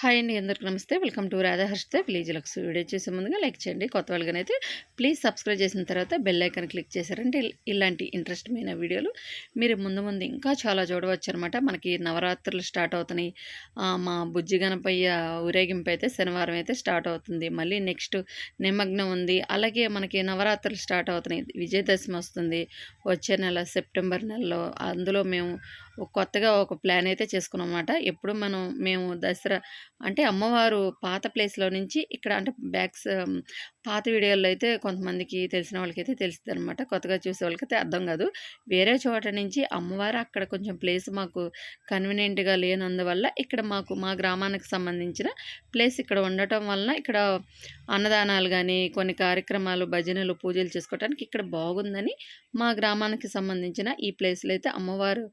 Hi అండి అందరికీ నమస్తే. Welcome to Radhaharshitha village Lux video. చేసే ముందుగా లైక్ చేయండి కొత్త వాళ్ళగానైతే ప్లీజ్ సబ్స్క్రైబ్ చేసిన తర్వాత బెల్ ఐకాన్ క్లిక్ చేశారంటే ఇలాంటి ఇంట్రెస్టింగ్ వీడియోలు మీరు ముందు ముందు ఇంకా చాలా చూడవచ్చు అనమాట మనకి నవరాత్రులు స్టార్ట్ అవుతున్నాయి. మా బుజ్జి గణపయ్య ఊరేగింపు అయితే శనివారం అయితే స్టార్ట్ అవుతుంది. మళ్ళీ నెక్స్ట్ నిమగ్నం ఉంది. అలాగే మనకి నవరాత్రులు స్టార్ట్ అవుతున్నాయి. విజయదశమి వస్తుంది. వచ్చే నెల సెప్టెంబర్ నెలలో. అందులో మేము కొత్తగా ఒక ప్లాన్ అయితే చేసుకున్నాం అనమాట ఎప్పుడు మనం మేము దసరా అంటే అమ్మవారు పాత ప్లేస్లో నుంచి ఇక్కడ అంటే బ్యాక్స్ పాత వీడియోల్లో అయితే కొంతమందికి తెలిసిన వాళ్ళకైతే తెలుస్తుంది అనమాట కొత్తగా చూసే వాళ్ళకైతే అర్థం కాదు. వేరే చోట నుంచి అమ్మవారు అక్కడ కొంచెం ప్లేస్ మాకు కన్వీనియంట్గా లేనందువల్ల ఇక్కడ మాకు మా గ్రామానికి సంబంధించిన ప్లేస్ ఇక్కడ ఉండటం వలన ఇక్కడ అన్నదానాలు కానీ కొన్ని కార్యక్రమాలు భజనలు పూజలు చేసుకోవడానికి ఇక్కడ బాగుందని మా గ్రామానికి సంబంధించిన ఈ ప్లేస్లో అయితే అమ్మవారు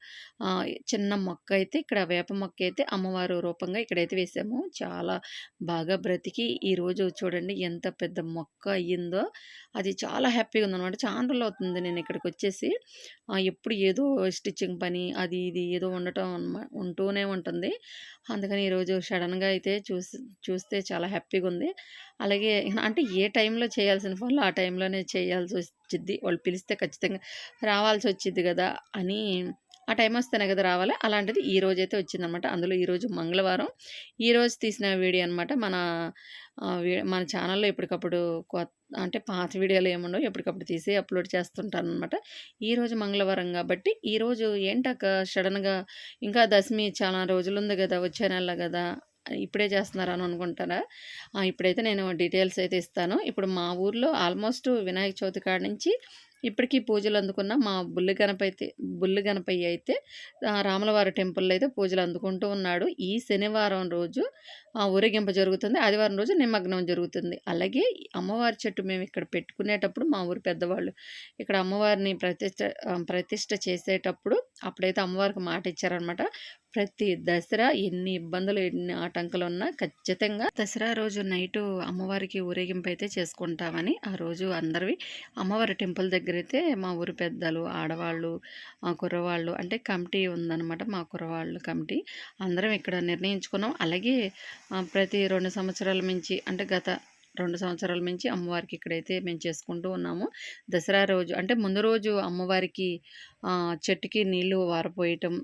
చిన్న మొక్క అయితే ఇక్కడ వేప మొక్క అయితే అమ్మవారు రూపంగా ఇక్కడైతే వేసాము. చాలా బాగా బ్రతికి ఈరోజు చూడండి ఎంత పెద్ద మొక్క అయ్యిందో అది చాలా హ్యాపీగా ఉందన్నమాట. చాలా రోజులు అవుతుంది నేను ఇక్కడికి వచ్చేసి. ఎప్పుడు ఏదో స్టిచ్చింగ్ పని అది ఇది ఏదో ఉండటం అన్నమా- ఉంటూనే ఉంటుంది. అందుకని ఈరోజు సడన్గా అయితే చూసి చూస్తే చాలా హ్యాపీగా ఉంది. అలాగే అంటే ఏ టైంలో చేయాల్సిన పనులు ఆ టైంలోనే చేయాల్సి వచ్చింది వాళ్ళు పిలిస్తే ఖచ్చితంగా రావాల్సి వచ్చింది కదా అని ఆ టైం వస్తేనే కదా రావాలి? అలాంటిది ఈ రోజు అయితే వచ్చిందనమాట. అందులో ఈరోజు మంగళవారం. ఈరోజు తీసిన వీడియో అనమాట మన మన ఛానల్లో ఎప్పటికప్పుడు కొత్త అంటే పాత వీడియోలు ఏముండవు. ఎప్పటికప్పుడు తీసి అప్లోడ్ చేస్తుంటాను అనమాట ఈరోజు మంగళవారం కాబట్టి ఈరోజు ఏంటక్క సడన్గా ఇంకా దశమి చాలా రోజులు ఉంది కదా వచ్చే నెల కదా ఇప్పుడే చేస్తున్నారని అనుకుంటారా? ఇప్పుడైతే నేను డీటెయిల్స్ అయితే ఇస్తాను. ఇప్పుడు మా ఊర్లో ఆల్మోస్ట్ వినాయక చవితి కాడ నుంచి ఇప్పటికీ పూజలు అందుకున్న మా బుల్లి గణపతి బుల్లి గణపయ్య అయితే రాములవారి టెంపుల్లో అయితే పూజలు అందుకుంటూ ఉన్నాడు. ఈ శనివారం రోజు ఆ, ఊరేగింపు జరుగుతుంది. ఆదివారం రోజు నిమగ్నం జరుగుతుంది. అలాగే అమ్మవారి చెట్టు మేము ఇక్కడ పెట్టుకునేటప్పుడు మా ఊరి పెద్దవాళ్ళు ఇక్కడ అమ్మవారిని ప్రతిష్ట ప్రతిష్ట చేసేటప్పుడు అప్పుడైతే అమ్మవారికి మాట ఇచ్చారనమాట ప్రతి దసరా ఎన్ని ఇబ్బందులు ఎన్ని ఆటంకాలు ఉన్నా ఖచ్చితంగా దసరా రోజు నైటు అమ్మవారికి ఊరేగింపు అయితే చేసుకుంటామని ఆ రోజు అందరివి అమ్మవారి టెంపుల్ దగ్గర అయితే మా ఊరి పెద్దలు ఆడవాళ్ళు ఆ కుర్రవాళ్ళు అంటే కమిటీ ఉందన్నమాట మా కుర్రవాళ్ళు కమిటీ. అందరం ఇక్కడ నిర్ణయించుకున్నాం. అలాగే ప్రతి రెండు సంవత్సరాల నుంచి అంటే గత రెండు సంవత్సరాల నుంచి అమ్మవారికి ఇక్కడైతే మేము చేసుకుంటూ ఉన్నాము. దసరా రోజు అంటే ముందు రోజు అమ్మవారికి చెట్టుకి నీళ్ళు వారపోయటం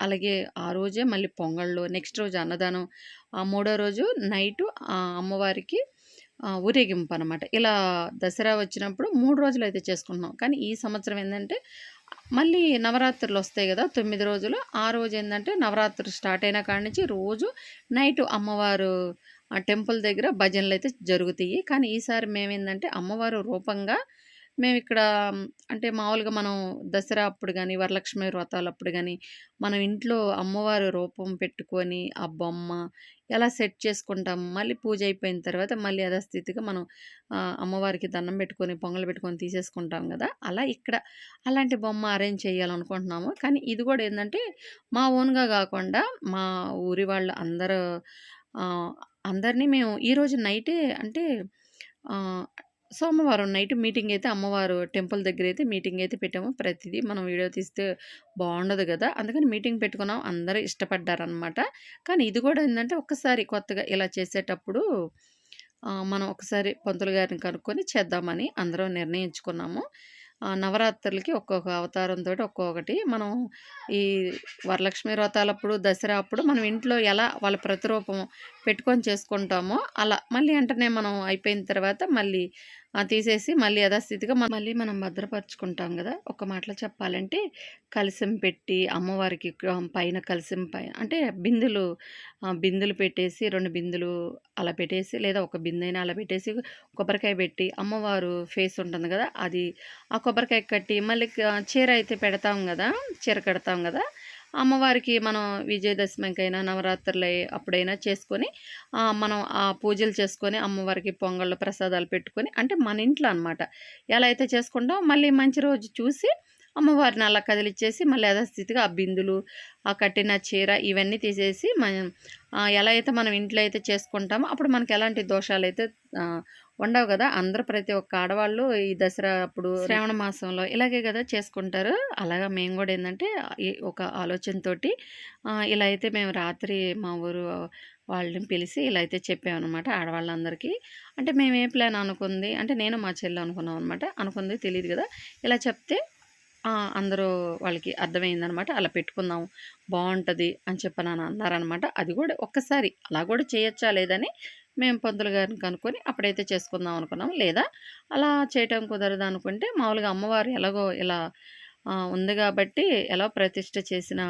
అలాగే ఆ రోజే మళ్ళీ పొంగళ్ళు నెక్స్ట్ రోజు అన్నదానం ఆ మూడో రోజు నైట్ అమ్మవారికి ఊరేగింపు అనమాట ఇలా దసరా వచ్చినప్పుడు మూడు రోజులు అయితే చేసుకుంటున్నాం. కానీ ఈ సంవత్సరం ఏంటంటే మళ్ళీ నవరాత్రులు వస్తాయి కదా తొమ్మిది రోజులు. ఆ రోజు ఏంటంటే నవరాత్రులు స్టార్ట్ అయిన కాడి నుంచి రోజు నైట్ అమ్మవారు ఆ టెంపుల్ దగ్గర భజనలు అయితే జరుగుతాయి. కానీ ఈసారి మేమేందంటే అమ్మవారు రూపంగా మేము ఇక్కడ అంటే మామూలుగా మనం దసరా అప్పుడు కానీ వరలక్ష్మి వ్రతాలు అప్పుడు కానీ మనం ఇంట్లో అమ్మవారి రూపం పెట్టుకొని ఆ బొమ్మ ఎలా సెట్ చేసుకుంటాం మళ్ళీ పూజ అయిపోయిన తర్వాత మళ్ళీ యథాస్థితిగా మనం అమ్మవారికి దండం పెట్టుకొని పొంగలు పెట్టుకొని తీసేసుకుంటాం కదా! అలా ఇక్కడ అలాంటి బొమ్మ అరేంజ్ చేయాలనుకుంటున్నాము. కానీ ఇది కూడా ఏంటంటే మా ఓన్గా కాకుండా మా ఊరి వాళ్ళు అందరూ అందరినీ మేము ఈరోజు నైటే అంటే సోమవారం నైట్ మీటింగ్ అయితే అమ్మవారు టెంపుల్ దగ్గర అయితే మీటింగ్ అయితే పెట్టాము. ప్రతిదీ మనం వీడియో తీస్తే బాగుండదు కదా. అందుకని మీటింగ్ పెట్టుకున్నాం. అందరూ ఇష్టపడ్డారనమాట కానీ ఇది కూడా ఏంటంటే ఒక్కసారి కొత్తగా ఇలా చేసేటప్పుడు మనం ఒకసారి పంతులు గారిని కనుక్కొని చేద్దామని అందరం నిర్ణయించుకున్నాము. నవరాత్రులకి ఒక్కొక్క అవతారంతో ఒక్కొక్కటి. మనం ఈ వరలక్ష్మి వ్రతాలప్పుడు దసరా అప్పుడు మనం ఇంట్లో ఎలా వాళ్ళ ప్రతిరూపం పెట్టుకొని చేసుకుంటామో అలా. మళ్ళీ వెంటనే మనం అయిపోయిన తర్వాత మళ్ళీ తీసేసి మళ్ళీ యథాస్థితిగా మళ్ళీ మనం భద్రపరుచుకుంటాం కదా. ఒక మాటలో చెప్పాలంటే కలశం పెట్టి అమ్మవారికి పైన కలశం పైన అంటే బిందులు బిందులు పెట్టేసి రెండు బిందులు అలా పెట్టేసి లేదా ఒక బిందైనా అలా పెట్టేసి కొబ్బరికాయ పెట్టి అమ్మవారు ఫేస్ ఉంటుంది కదా. అది ఆ కొబ్బరికాయ కట్టి మళ్ళీ చీర అయితే పెడతాం కదా. చీర కడతాం కదా. అమ్మవారికి మనం విజయదశమికైనా నవరాత్రులు అప్పుడైనా చేసుకొని మనం ఆ పూజలు చేసుకొని అమ్మవారికి పొంగళ్ళు ప్రసాదాలు పెట్టుకొని అంటే మన ఇంట్లో అనమాట ఎలా అయితే చేసుకుంటాం మళ్ళీ మంచి రోజు చూసి అమ్మవారిని అలా కదిలిచ్చేసి మళ్ళీ యథాస్థితిగా ఆ బిందులు ఆ కట్టిన చీర ఇవన్నీ తీసేసి మనం ఎలా అయితే మనం ఇంట్లో అయితే చేసుకుంటామో అప్పుడు మనకి ఎలాంటి దోషాలు అయితే ఉండవు కదా? అందరూ ప్రతి ఒక్క ఆడవాళ్ళు ఈ దసరా అప్పుడు శ్రావణ మాసంలో ఇలాగే కదా చేసుకుంటారు. అలాగా మేము కూడా ఏంటంటే ఒక ఆలోచనతోటి ఇలా అయితే మేము రాత్రి మా ఊరు వాళ్ళని పిలిచి ఇలా అయితే చెప్పామన్నమాట ఆడవాళ్ళందరికీ. అంటే మేము ఏ ప్లాన్ అనుకుంది? అంటే నేను మా చెల్లి అనుకున్నాం అనమాట అనుకుంది తెలియదు కదా? ఇలా చెప్తే అందరూ వాళ్ళకి అర్థమైందనమాట అలా పెట్టుకుందాం బాగుంటుంది అని చెప్పని అని అన్నారనమాట అది కూడా ఒక్కసారి అలా కూడా చేయొచ్చా లేదని మేము పంతులు గారిని కనుక్కొని అప్పుడైతే చేసుకుందాం అనుకున్నాం లేదా అలా చేయటం కుదరదు అనుకుంటే మామూలుగా అమ్మవారు ఎలాగో ఇలా ఉంది కాబట్టి ఎలా ప్రతిష్ట చేసిన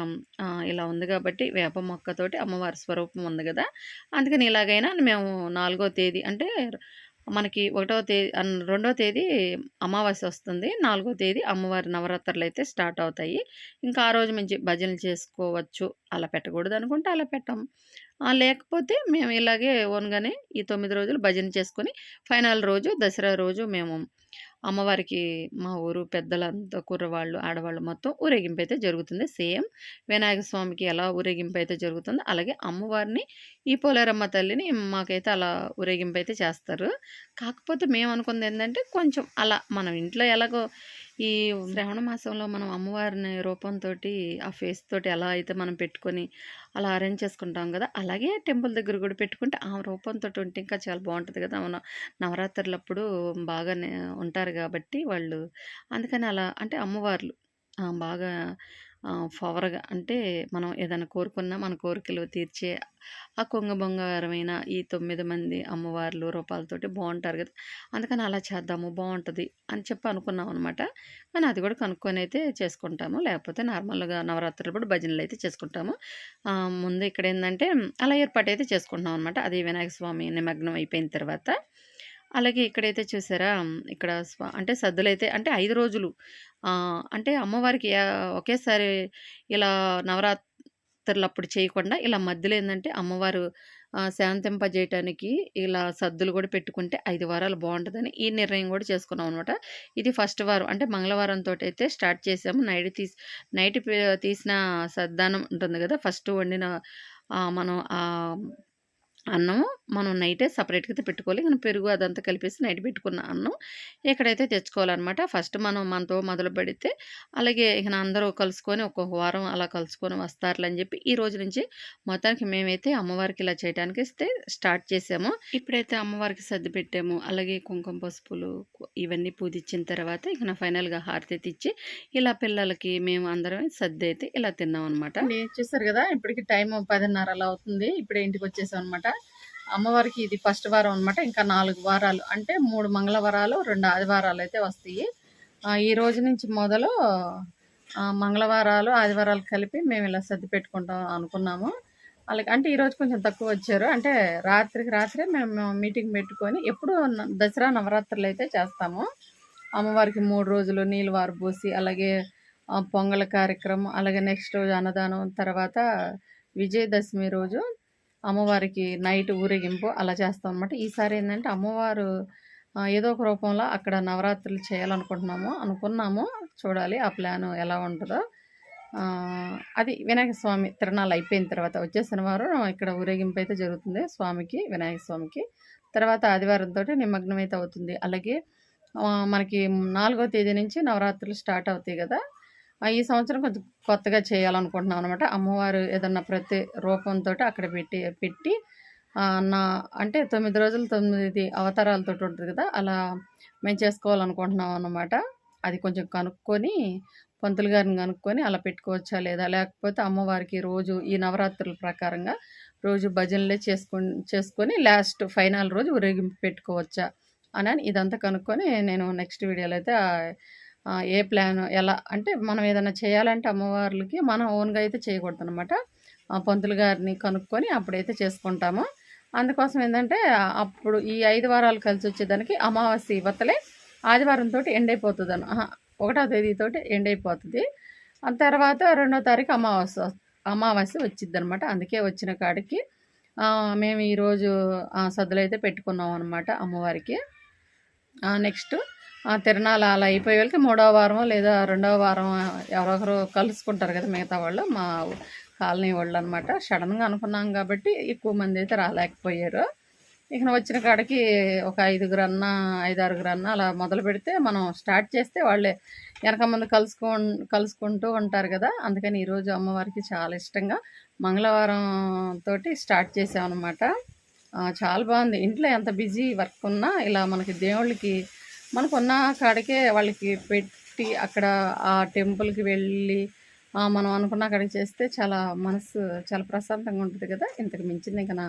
ఇలా ఉంది కాబట్టి వేప మొక్కతోటి అమ్మవారి స్వరూపం ఉంది కదా అందుకని ఇలాగైనా మేము నాలుగో తేదీ అంటే మనకి ఒకటో తేదీ రెండో తేదీ అమావాస్య వస్తుంది. నాలుగో తేదీ అమ్మవారి నవరాత్రులు అయితే స్టార్ట్ అవుతాయి. ఇంకా ఆ రోజు నుంచి భజనలు చేసుకోవచ్చు. అలా పెట్టకూడదు అనుకుంటే అలా పెట్టాం. లేకపోతే మేము ఇలాగే ఓన్గానే ఈ తొమ్మిది రోజులు భజన చేసుకొని ఫైనల్ రోజు దసరా రోజు మేము అమ్మవారికి మా ఊరు పెద్దలంతా కుర్రవాళ్ళు ఆడవాళ్ళు మొత్తం ఊరేగింపు అయితే జరుగుతుంది. సేమ్ వినాయక స్వామికి ఎలా ఊరేగింపు అయితే జరుగుతుందో అలాగే అమ్మవారిని ఈ పోలేరమ్మ తల్లిని మాకైతే అలా ఊరేగింపు అయితే చేస్తారు. కాకపోతే మేము అనుకుంది ఏంటంటే కొంచెం అలా మనం ఇంట్లో ఎలాగో ఈ శ్రావణ మాసంలో మనం అమ్మవారిని రూపంతో ఆ ఫేస్ తోటి ఎలా అయితే మనం పెట్టుకొని అలా అరేంజ్ చేసుకుంటాం కదా అలాగే టెంపుల్ దగ్గర కూడా పెట్టుకుంటే ఆ రూపంతో ఉంటే ఇంకా చాలా బాగుంటుంది కదా. మన నవరాత్రులప్పుడు బాగా ఉంటారు కాబట్టి వాళ్ళు. అందుకని అలా అంటే అమ్మవార్లు బాగా పవర్గా అంటే మనం ఏదైనా కోరుకున్నా మన కోరికలు తీర్చే ఆ కొంగ బంగారమైన ఈ తొమ్మిది మంది అమ్మవార్లు రూపాలతోటి బాగుంటారు కదా! అందుకని అలా చేద్దాము బాగుంటుంది అని చెప్పి అనుకున్నాం అనమాట కానీ అది కూడా కనుక్కొని అయితే చేసుకుంటాము. లేకపోతే నార్మల్గా నవరాత్రులు కూడా భజనలు అయితే చేసుకుంటాము. ముందు ఇక్కడ ఏంటంటే అలా ఏర్పాటు అయితే చేసుకుంటున్నాం అనమాట అది వినాయక స్వామి నిమగ్నం అయిపోయిన తర్వాత. అలాగే ఇక్కడైతే చూసారా ఇక్కడ స్వ అంటే సద్దులైతే అంటే ఐదు రోజులు. అంటే అమ్మవారికి ఒకేసారి ఇలా నవరాత్రులప్పుడు చేయకుండా ఇలా మధ్యలో ఏంటంటే అమ్మవారు శాంతింపజేయటానికి ఇలా సద్దులు కూడా పెట్టుకుంటే ఐదు వారాలు బాగుంటుందని ఈ నిర్ణయం కూడా చేసుకున్నాం అనమాట ఇది ఫస్ట్ వారం అంటే మంగళవారంతో అయితే స్టార్ట్ చేసాము. నైట్ తీసి నైట్ తీసిన సద్దానం ఉంటుంది కదా ఫస్ట్ వండిన మనం అన్నం మనం నైటే సపరేట్గా అయితే పెట్టుకోవాలి. కానీ పెరుగు అదంతా కలిపేసి నైట్ పెట్టుకున్న అన్నం ఇక్కడైతే తెచ్చుకోవాలన్నమాట. ఫస్ట్ మనం మనతో మొదలు పెడితే అలాగే ఇక అందరూ కలుసుకొని ఒక్కొక్క వారం అలా కలుసుకొని వస్తారులే అని చెప్పి ఈ రోజు నుంచి మొత్తానికి మేమైతే అమ్మవారికి ఇలా చేయడానికి ఇస్తే స్టార్ట్ చేసాము. ఇప్పుడైతే అమ్మవారికి సర్ది పెట్టాము. అలాగే కుంకుమ పసుపులు ఇవన్నీ పూజించిన తర్వాత ఇక నా ఫైనల్గా హారతి ఇచ్చి ఇలా పిల్లలకి మేము అందరం సర్ది అయితే ఇలా తిన్నాం అనమాట చూసారు కదా ఇప్పటికి టైం పదిన్నర అలా అవుతుంది. ఇప్పుడే ఇంటికి వచ్చేసాం అనమాట అమ్మవారికి ఇది ఫస్ట్ వారం అనమాట ఇంకా నాలుగు వారాలు అంటే మూడు మంగళవారాలు రెండు ఆదివారాలు అయితే వస్తాయి. ఈ రోజు నుంచి మొదలు మంగళవారాలు ఆదివారాలు కలిపి మేము ఇలా సర్ది పెట్టుకుంటాం అనుకున్నాము. అలాగే అంటే ఈరోజు కొంచెం తక్కువ వచ్చారు. అంటే రాత్రికి రాత్రే మేము మీటింగ్ పెట్టుకొని ఎప్పుడు దసరా నవరాత్రులు అయితే చేస్తాము. అమ్మవారికి మూడు రోజులు నీళ్ళు వారు పోసి అలాగే పొంగల కార్యక్రమం అలాగే నెక్స్ట్ రోజు అన్నదానం తర్వాత విజయదశమి రోజు అమ్మవారికి నైట్ ఊరేగింపు అలా చేస్తాం అనమాట ఈసారి ఏంటంటే అమ్మవారు ఏదో ఒక రూపంలో అక్కడ నవరాత్రులు చేయాలనుకుంటున్నాము అనుకున్నాము. చూడాలి ఆ ప్లాన్ ఎలా ఉంటుందో. అది వినాయక స్వామి తిరణాలు అయిపోయిన తర్వాత వచ్చే శనివారం ఇక్కడ ఊరేగింపు అయితే జరుగుతుంది స్వామికి వినాయక స్వామికి. తర్వాత ఆదివారంతో నిమగ్నం అయితే అవుతుంది. అలాగే మనకి నాలుగో తేదీ నుంచి నవరాత్రులు స్టార్ట్ అవుతాయి కదా. ఈ సంవత్సరం కొంచెం కొత్తగా చేయాలనుకుంటున్నాం అనమాట అమ్మవారు ఏదన్నా ప్రతి రూపంతో అక్కడ పెట్టి పెట్టి నా అంటే తొమ్మిది రోజులు తొమ్మిది అవతారాలతో ఉంటుంది కదా అలా మేము చేసుకోవాలనుకుంటున్నాం అనమాట అది కొంచెం కనుక్కొని పంతులు గారిని కనుక్కొని అలా పెట్టుకోవచ్చా లేదా? లేకపోతే అమ్మవారికి రోజు ఈ నవరాత్రుల ప్రకారంగా రోజు భజనలే చేసుకొని చేసుకొని లాస్ట్ ఫైనల్ రోజు ఊరేగింపు పెట్టుకోవచ్చా? అని ఇదంతా కనుక్కొని నేను నెక్స్ట్ వీడియోలో అయితే ఏ ప్లాన్ ఎలా అంటే మనం ఏదైనా చేయాలంటే అమ్మవార్లకి మనం ఓన్గా అయితే చేయకూడదు అనమాట పంతులు గారిని కనుక్కొని అప్పుడైతే చేసుకుంటాము. అందుకోసం ఏంటంటే అప్పుడు ఈ ఐదు వారాలు కలిసి వచ్చేదానికి అమావాస్య ఇవ్వతలే ఆదివారం తోటి ఎండ్ అయిపోతుంది ఒకటో తేదీతోటి ఎండ్ అయిపోతుంది. తర్వాత రెండో తారీఖు అమావాస్య అమావాస్య వచ్చింది అనమాట అందుకే వచ్చిన కాడికి మేము ఈరోజు సద్దులు అయితే పెట్టుకున్నాం అనమాట అమ్మవారికి నెక్స్ట్ తిరణాలు అలా అయిపోయే వాళ్ళకి మూడవ వారం లేదా రెండవ వారం ఎవరొకరు కలుసుకుంటారు కదా మిగతా వాళ్ళు మా కాలనీ వాళ్ళు అనమాట సడన్గా అనుకున్నాం కాబట్టి ఎక్కువ మంది అయితే రాలేకపోయారు. ఇక వచ్చిన కాడికి ఒక ఐదుగురు అన్న ఐదారుగురు అన్న అలా మొదలు పెడితే మనం స్టార్ట్ చేస్తే వాళ్ళే వెనక ముందు కలుసుకో కలుసుకుంటూ ఉంటారు కదా. అందుకని ఈరోజు అమ్మవారికి చాలా ఇష్టంగా మంగళవారం తోటి స్టార్ట్ చేసామన్నమాట. చాలా బాగుంది. ఇంట్లో ఎంత బిజీ వర్క్ ఉన్నా ఇలా మనకి దేవుళ్ళకి మనకున్న కాడికే వాళ్ళకి పెట్టి అక్కడ ఆ టెంపుల్కి వెళ్ళి మనం అనుకున్న కాడికి చేస్తే చాలా మనసు చాలా ప్రశాంతంగా ఉంటుంది కదా. ఇంతకు మించింది ఇంకా నా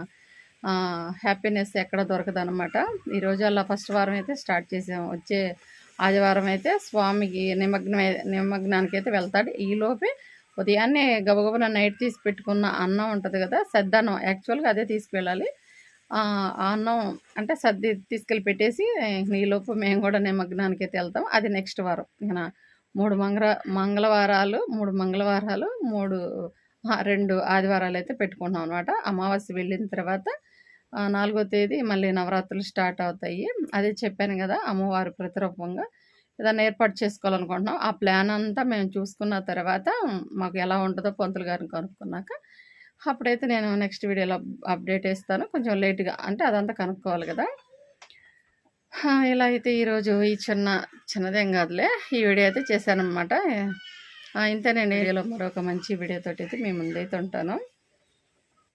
హ్యాపీనెస్ ఎక్కడ దొరకదు అనమాట ఈరోజు అలా ఫస్ట్ వారం అయితే స్టార్ట్ చేసాం. వచ్చే ఆదివారం అయితే స్వామికి నిమగ్నం నిమగ్నానికి అయితే వెళ్తాడు. ఈలోపే ఉదయాన్నే గబగబన నైట్ తీసి పెట్టుకున్న అన్నం ఉంటుంది కదా సద్దన్నం. యాక్చువల్గా అదే తీసుకువెళ్ళాలి. అన్నం అంటే సర్ది తీసుకెళ్ళి పెట్టేసి ఈలోపు మేము కూడా నిమగ్నానికి అయితే వెళ్తాం. అది నెక్స్ట్ వారం. ఇక మూడు మంగళ మంగళవారాలు మూడు మంగళవారాలు మూడు రెండు ఆదివారాలు అయితే పెట్టుకుంటాం అనమాట అమావాస్య వెళ్ళిన తర్వాత నాలుగో తేదీ మళ్ళీ నవరాత్రులు స్టార్ట్ అవుతాయి. అదే చెప్పాను కదా అమ్మవారి ప్రతిరూపంగా ఏదైనా ఏర్పాటు చేసుకోవాలనుకుంటున్నాం. ఆ ప్లాన్ అంతా మేము చూసుకున్న తర్వాత మాకు ఎలా ఉంటుందో పంతులు గారిని కనుక్కున్నాక అప్పుడైతే నేను నెక్స్ట్ వీడియోలో అప్డేట్ వేస్తాను. కొంచెం లేట్గా అంటే అదంతా కనుక్కోవాలి కదా. ఇలా అయితే ఈరోజు ఈ చిన్న చిన్నదేం కాదులే ఈ వీడియో అయితే చేశానమాట ఇంతేనండి. వీడియోలో మరొక మంచి వీడియోతో అయితే మీ ముందైతే ఉంటాను.